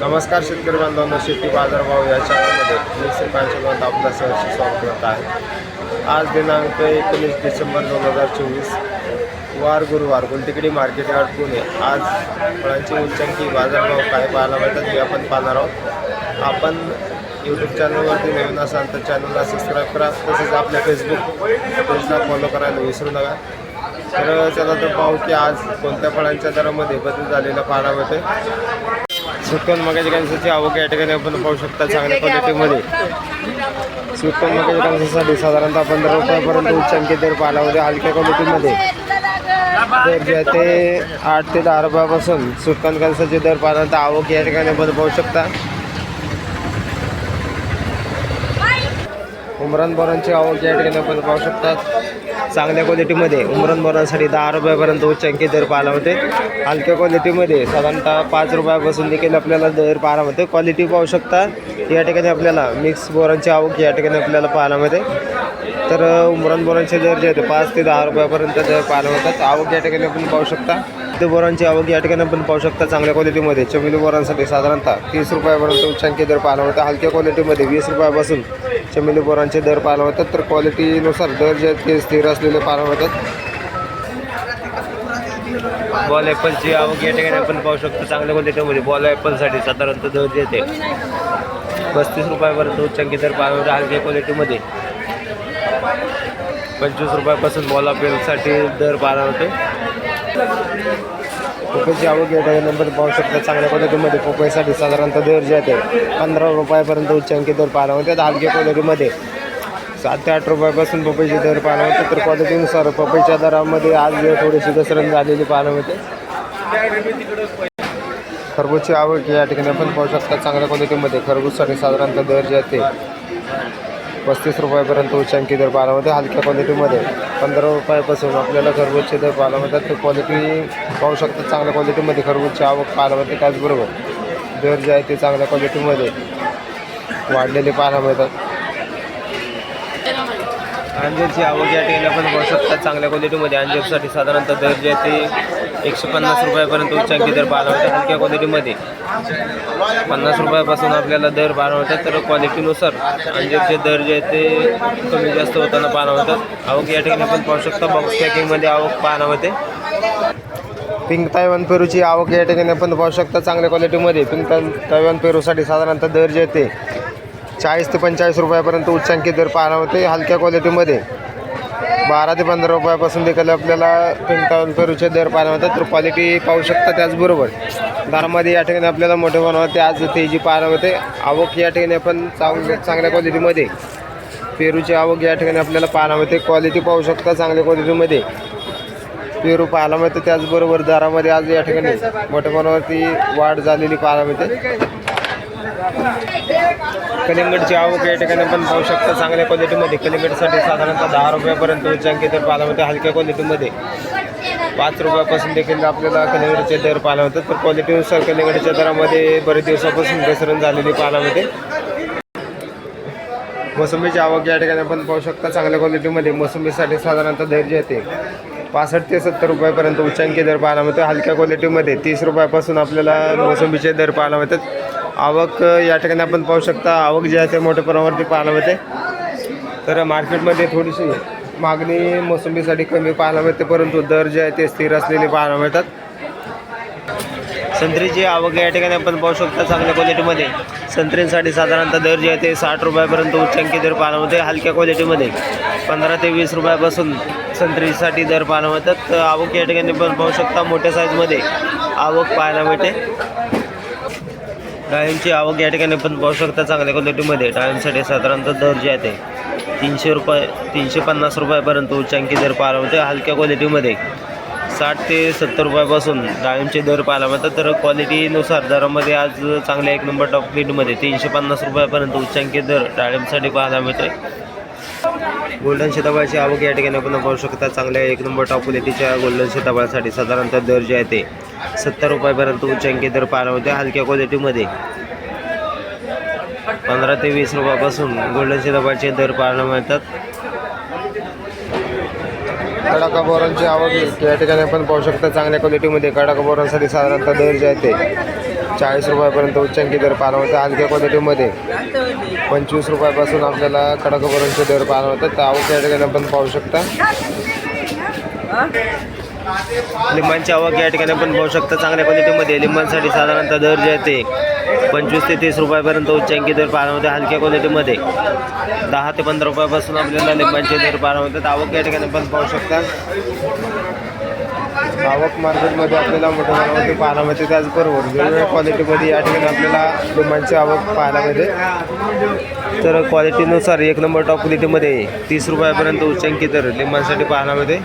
नमस्कार शेतकरी बांधवांना शेती बाजारभाव या चॅनलमध्ये मी श्रीकांत आपला सहर्ष स्वागत करत आहे. आज दिनांक एकोणीस डिसेंबर दोन हजार चोवीस वार गुरुवार गुलटिकडी मार्केट यार्ड पुणे. आज फळांची उच्चांकी बाजारभाव काय पाहायला मिळतात हे आपण पाहणार आहोत. आपण यूट्यूब चॅनलवरती नवीन असाल तर चॅनलला सबस्क्राईब करा तसेच आपल्या फेसबुक पेजला फॉलो करायला विसरू नका. तर चला तर पाहू की आज कोणत्या फळांच्या दरामध्ये बदल झालेला पाहायला मिळते सुकन मगाच्या कॅन्सरची आवक या ठिकाणी आपण पाहू शकता चांगल्या क्वालिटीमध्ये सुकन मगाच्या कॅन्सरसाठी साधारणतः पंधरा रुपयापर्यंत दर पाहायला होते हलक्या क्वालिटीमध्ये. दर जे आहे ते आठ ते दहा रुपयापासून सुकन कॅन्सरचे दर पाहण्यात आवक या ठिकाणी आपण पाहू शकता. उमरान बोरांची आवक या ठिकाणी आपण पाहू शकता. चांगल्या क्वालिटीमध्ये उमरण बोरांसाठी दहा रुपयापर्यंत उच्चांकी दर पाहायला होते. हलक्या क्वालिटीमध्ये साधारणतः पाच रुपयापासून देखील आपल्याला दर पाहायला मिळते. क्वालिटी पाहू शकता. या ठिकाणी आपल्याला मिक्स बोरांची आवक या ठिकाणी आपल्याला पाहायला मिळते. तर अ, उमरान बोरांचे दर जे आहेत पाच ते दहा रुपयापर्यंत दर पाहायला मिळतात. आवक या ठिकाणी आपण पाहू शकता. ते बोरांची आवक या ठिकाणी आपण पाहू शकता चांगल्या क्वालिटीमध्ये चमेली बोरांसाठी साधारणतः तीस रुपयापर्यंत उच्चांकी दर पाहायला मिळतात हलक्या क्वालिटीमध्ये वीस रुपयापासून चमेली बोरांचे दर पाहायला होतात तर क्वालिटीनुसार दर जे आहेत ते स्थिर असलेले पाहायला बॉल ॲपलची आवक या ठिकाणी आपण पाहू शकतो. चांगल्या क्वालिटीमध्ये बॉल ॲपलसाठी साधारणतः दर देते पस्तीस रुपयापर्यंत उच्चांकी दर पाहायला मिळतात. हलक्या क्वालिटीमध्ये पंचवीस रुपयापासून बॉल ॲपलसाठी दर पाहायला होते पपईची आवक या ठिकाणी आपण पाहू शकता. चांगल्या क्वालिटीमध्ये पपईसाठी साधारणतः दर जे आहे पंधरा रुपयापर्यंत उच्चांकी दर पाहायला होते हलक्या क्वालिटीमध्ये सात ते आठ रुपयापासून पपईचे दर पाहायला होते तर क्वालिटीनुसार पपईच्या दरामध्ये आज थोडीशी घसरण झालेली पाहायला मिळते. खरबूजची आवक या ठिकाणी आपण पाहू शकता. चांगल्या क्वालिटीमध्ये खरबूजसाठी साधारणतः दर जे आहे ते पस्तीस रुपयापर्यंत उच्चांकी दर पाहायला होते हलक्या क्वालिटीमध्ये पंधरा रुपयापासून आपल्याला खरबूजचे दर पाहायला मिळतात ते क्वालिटी पाहू शकता चांगल्या क्वालिटीमध्ये खरबूजची आवक पाहायला मिळते त्याचबरोबर दर जे आहे ते चांगल्या क्वालिटीमध्ये वाढलेले पाहायला मिळतात अंजीरची आवक या ठिकाणी आपण पाहू शकतात चांगल्या क्वालिटीमध्ये अंजीरसाठी साधारणतः दर जे आहे ते एकशे पन्नास रुपयापर्यंत उच्चांकी दर पाहायला होते हलक्या क्वालिटीमध्ये पन्नास रुपयापासून आपल्याला दर पाहायला होतात तर क्वालिटीनुसार अंजीरचे दर जे आहेत ते कमी जास्त होताना पाहायला होतात. आवक या ठिकाणी आपण पाहू शकता बॉक्स पॅकिंगमध्ये आवक पाहायला होते. पिंक तायवान पेरूची आवक या ठिकाणी आपण पाहू शकता चांगल्या क्वालिटीमध्ये पिंक तायवान पेरूसाठी साधारणतः दर जे ते चाळीस ते पंचेचाळीस रुपयापर्यंत उच्चांकी दर पाहायला होते हलक्या क्वालिटीमध्ये बारा ते पंधरा रुपयापासून देखील आपल्याला पिंक पेरूचे दर पाहायला मिळतात. तर क्वालिटी पाहू शकता त्याचबरोबर. दरामध्ये या ठिकाणी आपल्याला मोठे बनवते आज तेजी पाहायला होते आवक या ठिकाणी आपण चांगल्या चांगल्या क्वालिटीमध्ये पेरूची आवक या ठिकाणी आपल्याला पाहायला मिळते. क्वालिटी पाहू शकता चांगल्या क्वालिटीमध्ये पेरू पाहायला मिळते. त्याचबरोबर दरामध्ये आज या ठिकाणी मोठ्या प्रमाणावरती वाढ झालेली पाहायला मिळते. कलिंगडची आवक या ठिकाणी पण पाहू शकता. चांगल्या क्वालिटीमध्ये कलिंगडसाठी साधारणतः दहा रुपयापर्यंत उच्चांकी दर पाहायला मिळते. हलक्या क्वालिटीमध्ये पाच रुपयापासून देखील आपल्याला कलिंगडचे दर पाहायला मिळतात. तर क्वालिटीनुसार कलिंगडच्या दरामध्ये बरेच दिवसापासून घसरण झालेली पाहायला मिळते. मोसंबीची आवक या ठिकाणी आपण पाहू शकता. चांगल्या क्वालिटीमध्ये मोसंबीसाठी साधारणतः दर जे येते पासष्ट ते सत्तर रुपयापर्यंत उच्चांकी दर पाहायला मिळतो. हलक्या क्वालिटीमध्ये तीस रुपयापासून आपल्याला मोसंबीचे दर पाहायला मिळतात. आवक या ठिकाणी आपण पाहू शकता आवक जी आहे ते मोठ्या प्रमाणावरती पाहायला मिळते. तर मार्केटमध्ये थोडीशी मागणी मोसंबीसाठी कमी पाहायला मिळते परंतु दर जे आहे ते स्थिर असलेले पाहायला मिळतात. संत्रीची आवक या ठिकाणी आपण पाहू शकता चांगल्या क्वालिटीमध्ये संत्रींसाठी साधारणतः दर जे आहे ते साठ रुपयापर्यंत उच्चांकी दर पाहायला मिळते हलक्या क्वालिटीमध्ये पंधरा ते वीस रुपयापासून संत्रीसाठी दर पाहायला मिळतात. तर आवक या ठिकाणी पण पाहू शकता मोठ्या साईजमध्ये आवक पाहायला मिळते. डाळिंबची आवक या ठिकाणी पण पाहू शकता चांगल्या क्वालिटीमध्ये. डाळिंबसाठी साधारणतः दर जे आहे ते तीनशे रुपये तीनशे पन्नास रुपयापर्यंत उच्चांकी दर पाहायला मिळते हलक्या क्वालिटीमध्ये. साठ ते सत्तर रुपयापासून डाळींचे दर पाहायला मिळतात. तर क्वालिटीनुसार दरामध्ये आज चांगल्या एक नंबर टॉप क्लिटमध्ये तीनशे पन्नास रुपयापर्यंत उच्चांकी दर डाळिंबसाठी पाहायला मिळते गोल्डन शेताबाळची आवक या ठिकाणी आपण पाहू शकता. चांगल्या एक नंबर टॉप क्वालिटीच्या गोल्डन शेताबाळसाठी साधारणतः दर जे आहे ते. सत्तर रुपयापर्यंत उच्चांकी दर पाहायला होते हलक्या क्वालिटीमध्ये पंधरा ते वीस रुपयापासून गोल्डन शेताबाळचे दर पाहायला मिळतात. कडाका बोरांची आवक या ठिकाणी आपण पाहू शकता. चांगल्या क्वालिटीमध्ये कडाका बोरांसाठी साधारणतः दर जे आहे ते. चाळीस रुपयापर्यंत उच्चांकी दर पाहायला मिळतात हलक्या क्वालिटीमध्ये पंचवीस रुपयापासून आपल्याला कडकपर्यंत दर पाहायला मिळतात तर आवक या ठिकाणी आपण पाहू शकता. लिंबांची आवक या ठिकाणी आपण पाहू शकता. चांगल्या क्वालिटीमध्ये लिंबांसाठी साधारणतः दर जे आहे ते पंचवीस ते तीस रुपयापर्यंत उच्चांकी दर पाहायला मिळते हलक्या क्वालिटीमध्ये दहा ते पंधरा रुपयापासून आपल्याला लिंबांचे दर पाहायला मिळतात आवक या ठिकाणी आपण पाहू शकता. आवक मार्केटमध्ये आपल्याला मोठ्या प्रमाणामध्ये पाहायला मिळते. त्याचबरोबर वेगवेगळ्या क्वालिटीमध्ये या ठिकाणी आपल्याला लिंबांची आवक पाहायला मिळते. तर क्वालिटीनुसार एक नंबर टॉप क्वालिटीमध्ये तीस रुपयापर्यंत उच्चांकी तर लिंबांसाठी पाहायला मिळते.